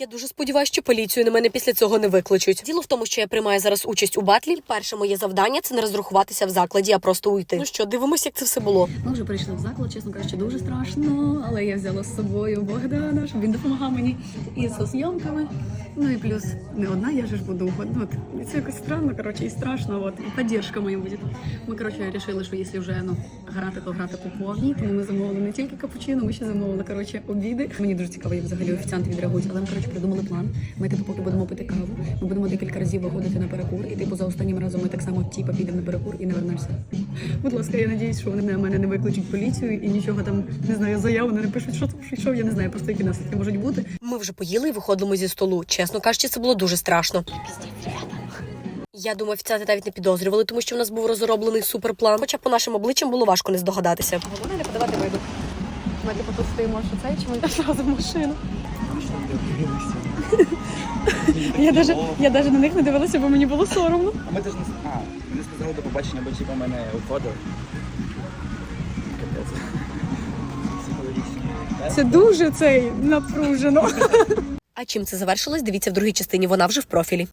Я дуже сподіваюся, що поліцію на мене після цього не викличуть. Діло в тому, що я приймаю зараз участь у батлі. Перше моє завдання це не розрахуватися в закладі, а просто уйти. Ну що, дивимося, як це все було. Ми вже прийшли в заклад, чесно кажучи, дуже страшно, але я взяла з собою Богдана, щоб він допомагав мені із зйомками. Ну і плюс не одна, я же ж буду. Ну, от, це якось странно, коротше, і страшно. От, і підтримка моя буде. Ми, коротше, вирішили, що якщо вже ну, грати, то грати по повній. Тому ми замовили не тільки капучино, ми ще замовили, коротше, обіди. Мені дуже цікаво, як взагалі офіціанти відреагують, але ми, коротше, придумали план. Ми, типу, поки будемо пити каву, ми будемо декілька разів виходити на перекур, і типу за останнім разом ми так само типу, підемо на перекур і не вернемося. Будь ласка, я надіюсь, що вони на мене не викличуть поліцію і нічого там не знаю, заяву не напишуть, що там прийшов, я не знаю, просто які наслідки можуть бути. Ми вже поїли і виходимо зі столу. Чесно кажучи, це було дуже страшно. Я думаю, офіціанти навіть не підозрювали, тому що в нас був розроблений суперплан. Хоча по нашим обличчям було важко не здогадатися. Головне не подавати виду. Ми типу тут стоїмо, що цей, чи ми одразу в машину. Я даже, я даже на них не дивилася, бо мені було соромно. А ми теж не а, ми не сказали до побачення, бо типу мене уходив. Капець. Це дуже цей напружено. А чим це завершилось? Дивіться в другій частині. Вона вже в профілі.